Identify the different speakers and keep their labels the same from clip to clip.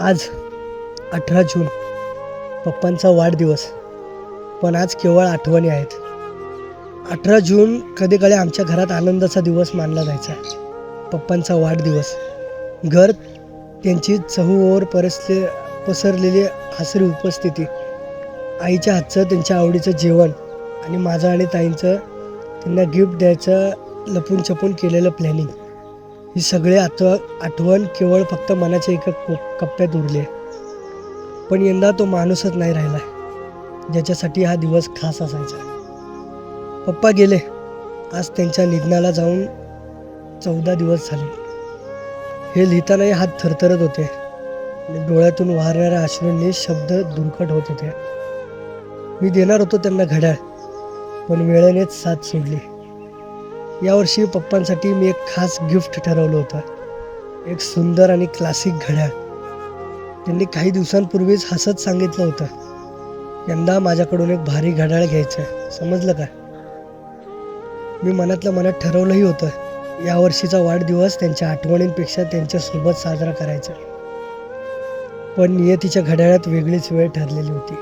Speaker 1: आज अठरा जून पप्पांचा वाढदिवस पण आज केवळ आठवणी आहेत. अठरा जून कधी आमच्या घरात आनंदाचा दिवस मानला जायचा. पप्पांचा वाढदिवस. घर त्यांची चहूवर परसले पसरलेली हसरी उपस्थिती आईच्या हातचं त्यांच्या आवडीचं जेवण आणि माझं आणि ताईंचं त्यांना गिफ्ट द्यायचं लपून छपून केलेलं प्लॅनिंग ही सगळे आठव आठवण केवळ फक्त मनाच्या एका को कप्प्यात उरली आहे. पण यंदा तो माणूसच नाही राहिला ज्याच्यासाठी हा दिवस खास असायचा पप्पा गेले. आज त्यांच्या निधनाला जाऊन चौदा दिवस झाले. हे लिहितानाही हात थरथरत होते. डोळ्यातून वाहणाऱ्या अश्रूंनी शब्द दुर्कट होत होते. मी देणार होतो त्यांना घड्याळ पण वेळेनेच साथ सोडली. यावर्षी पप्पांसाठी मी एक खास गिफ्ट ठरवलं होतं. एक सुंदर आणि क्लासिक घड्याळ. त्यांनी काही दिवसांपूर्वीच हसत सांगितलं होतं. यंदा माझ्याकडून एक भारी घड्याळ घ्यायचं आहे समजलं का? मी मनातल्या मनात ठरवलंही होतं. यावर्षीचा वाढदिवस त्यांच्या आठवणींपेक्षा त्यांच्यासोबत साजरा करायचा. पण नियतीच्या घड्याळात वेगळीच वेळ ठरलेली होती.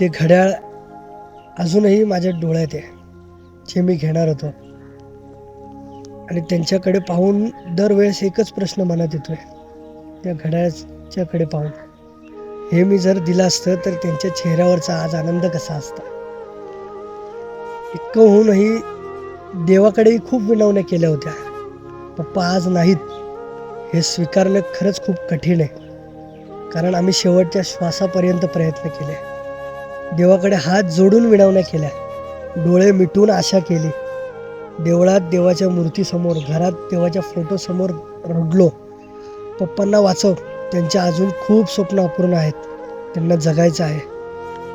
Speaker 1: ते घड्याळ अजूनही माझ्या डोळ्यात आहे. जे मी घेणार होतो. आणि त्यांच्याकडे पाहून दरवेळेस एकच प्रश्न मनात येतोय. त्या घड्याळाच्याकडे पाहून. हे मी जर दिलं असतं तर त्यांच्या चेहऱ्यावरचा आज आनंद कसा असता? इतकं होऊनही देवाकडेही खूप विनवण्या केल्या होत्या. पप्पा आज नाहीत. हे स्वीकारणं खरंच खूप कठीण आहे. कारण आम्ही शेवटच्या श्वासापर्यंत प्रयत्न केले. देवाकडे हात जोडून विनवण्या केल्या. डोळे मिटून आशा केली. देवळात देवाच्या मूर्तीसमोर घरात देवाच्या फोटोसमोर रडलो. पप्पांना वाचव त्यांचे अजून खूप स्वप्न अपूर्ण आहेत. त्यांना जगायचं आहे.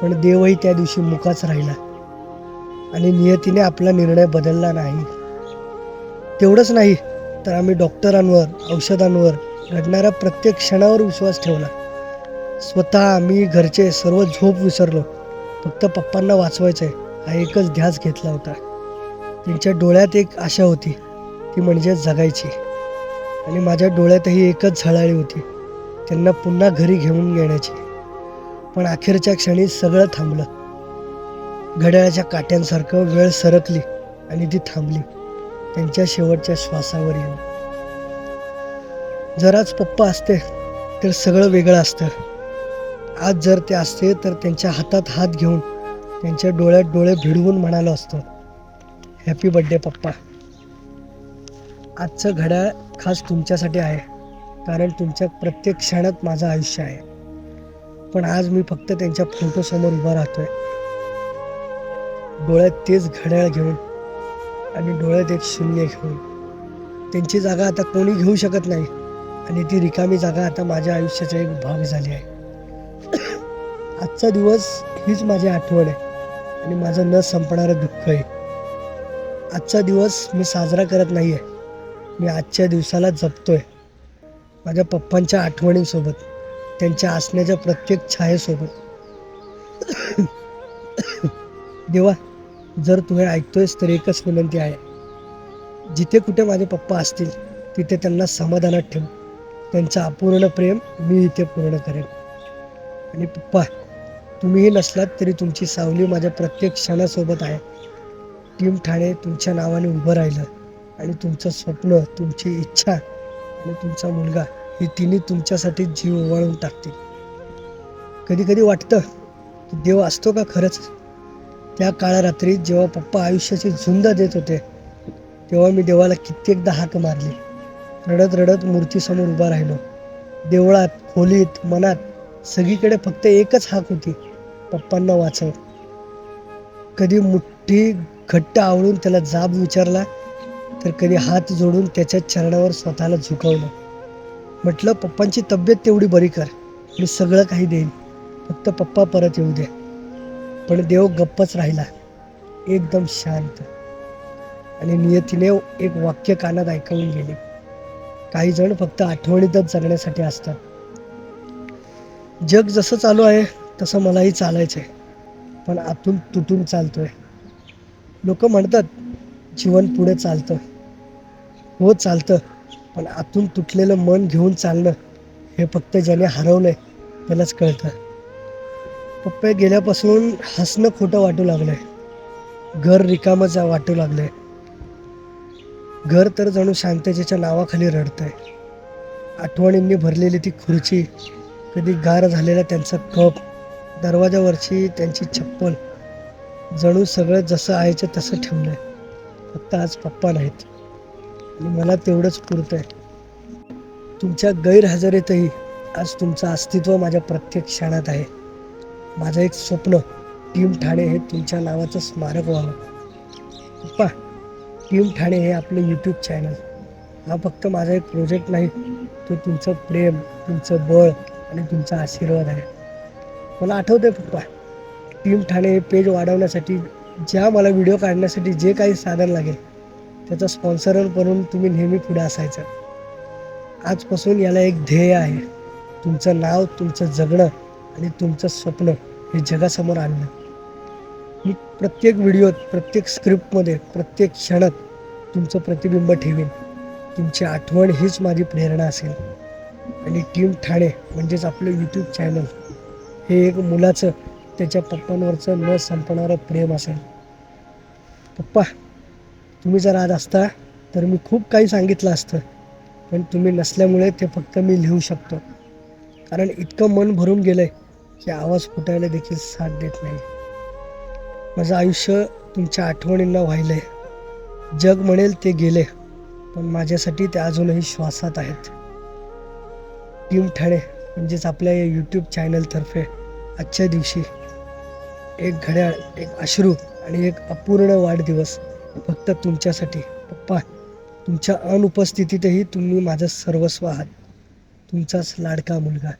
Speaker 1: पण देवही त्या दिवशी मुकाच राहिला. आणि नियतीने आपला निर्णय बदलला नाही. तेवढंच नाही तर आम्ही डॉक्टरांवर औषधांवर घडणाऱ्या प्रत्येक क्षणावर विश्वास ठेवला. स्वतः आम्ही घरचे सर्व झोप विसरलो. फक्त पप्पांना वाचवायचं आहे हा एकच ध्यास घेतला होता. त्यांच्या डोळ्यात एक आशा होती ती म्हणजे जगायची. आणि माझ्या डोळ्यातही एकच झळाळी होती त्यांना पुन्हा घरी घेऊन येण्याची. पण अखेरच्या क्षणी सगळं थांबलं. घड्याळाच्या काट्यांसारखं वेळ सरकली आणि ती थांबली त्यांच्या शेवटच्या श्वासावर येऊन. जर आज पप्पा असते तर सगळं वेगळं असतं. आज जर ते असते तर त्यांच्या हातात हात घेऊन त्यांच्या डोळ्यात डोळे भिडवून म्हणालो असतो हॅपी बड्डे पप्पा. आजचं घड्याळ खास तुमच्यासाठी आहे कारण तुमच्या प्रत्येक क्षणात माझं आयुष्य आहे. पण आज मी फक्त त्यांच्या फोटोसमोर उभा राहतोय. डोळ्यात तेच घड्याळ घेऊन आणि डोळ्यात एक शून्य घेऊन. त्यांची जागा आता कोणी घेऊ शकत नाही आणि ती रिकामी जागा आता माझ्या आयुष्याचा एक भाग झाली आहे. आजचा दिवस हीच माझी आठवण आहे. आणि माझं न संपणारं दुःख आहे. आजचा दिवस मी साजरा करत नाही आहे मी आजच्या दिवसाला जपतोय. माझ्या पप्पांच्या आठवणींसोबत त्यांच्या असण्याच्या प्रत्येक छायेसोबत. देवा जर तू हे ऐकतोयस तर एकच विनंती आहे. जिथे कुठे माझे पप्पा असतील तिथे त्यांना समाधानात ठेव. त्यांचं अपूर्ण प्रेम मी इथे पूर्ण करेन. आणि पप्पा तुम्हीही नसलात तरी तुमची सावली माझ्या प्रत्येक क्षणासोबत आहे. टीम ठाणे तुमच्या नावाने उभं राहिलं आणि तुमचं स्वप्न तुमची इच्छा आणि तुमचा मुलगा हे तिन्ही तुमच्यासाठी जीव ओवाळून टाकतील. कधी कधी वाटतं की देव असतो का खरंच? त्या काळा रात्री जेव्हा पप्पा आयुष्याची झुंज देत होते तेव्हा मी देवाला कित्येकदा हाक मारली. रडत रडत मूर्तीसमोर उभा राहिलो. देवळात खोलीत मनात सगळीकडे फक्त एकच हाक होती. पप्पांना वाचव. कधी मुठ्ठी घट्ट आवळून त्याला जाब विचारला तर कधी हात जोडून त्याच्या चरणावर स्वतःला झुकवलं. म्हटलं पप्पांची तब्येत तेवढी बरी कर मी सगळं काही देईन. फक्त पप्पा परत येऊ दे. पण देव गप्पच राहिला एकदम शांत. आणि नियतीने एक वाक्य कानात ऐकवून गेले. काही जण फक्त आठवणीतच जगण्यासाठी असतात. जग जसं चालू आहे तसं मलाही चालायचं आहे पण आतून तुटून चालतो आहे लोक म्हणतात जीवन पुढे चालतं. हो चालतं. पण आतून तुटलेलं मन घेऊन चालणं हे फक्त ज्याने हरवलं आहे त्यालाच कळतं. पप्पे गेल्यापासून हसणं खोटं वाटू लागलंय. घर रिकामच वाटू लागलंय. घर तर जणू शांततेच्या नावाखाली रडतंय. आठवणींनी भरलेली ती खुर्ची कधी गार झालेला त्यांचा कप दरवाजावरची त्यांची चप्पल जणू सगळं जसं आहेचं तसं ठेवलं आहे फक्त आज पप्पा नाहीत. आणि मला तेवढंच पुरतंय. तुमच्या गैरहजेरीतही आज तुमचं अस्तित्व माझ्या प्रत्येक क्षणात आहे. माझं एक स्वप्न टीम ठाणे हे तुमच्या नावाचं स्मारक व्हावं. पप्पा टीम ठाणे हे आपलं यूट्यूब चॅनल हा फक्त माझा एक प्रोजेक्ट नाही. तो तुमचं प्रेम तुमचं बळ आणि तुमचा आशीर्वाद आहे. मला आठवतंय पप्पा टीम ठाणे पेज वाढवण्यासाठी ज्या मला व्हिडिओ काढण्यासाठी जे काही साधन लागेल त्याचा स्पॉन्सर करून तुम्ही नेहमी पुढे असायचं. आजपासून याला एक ध्येय आहे. तुमचं नाव तुमचं जगणं आणि तुमचं स्वप्न हे जगासमोर आणणं. मी प्रत्येक व्हिडिओत प्रत्येक स्क्रिप्टमध्ये प्रत्येक क्षणात तुमचं प्रतिबिंब ठेवीन. तुमची आठवण हीच माझी प्रेरणा असेल. आणि टीम ठाणे म्हणजेच आपलं यूट्यूब चॅनल हे एक मुलाचं त्याच्या पप्पांवरचं न संपणारं प्रेम असेल. पप्पा तुम्ही जर आज असता तर मी खूप काही सांगितलं असतं पण तुम्ही नसल्यामुळे ते फक्त मी लिहू शकतो. कारण इतकं मन भरून गेलंय की आवाज फुटायला देखील साथ देत नाही. माझं आयुष्य तुमच्या आठवणींना वाहिलंय. जग म्हणेल ते गेले पण माझ्यासाठी ते अजूनही श्वासात आहेत. टीम ठाणे म्हणजेच आपल्या या यूट्यूब चॅनलतर्फे आजच्या दिवशी एक घड्याळ एक अश्रू आणि एक अपूर्ण वाढदिवस फक्त तुमच्यासाठी. पप्पा तुमच्या अनुपस्थितीतही तुम्ही माझं सर्वस्व आहात. तुमचाच लाडका मुलगा.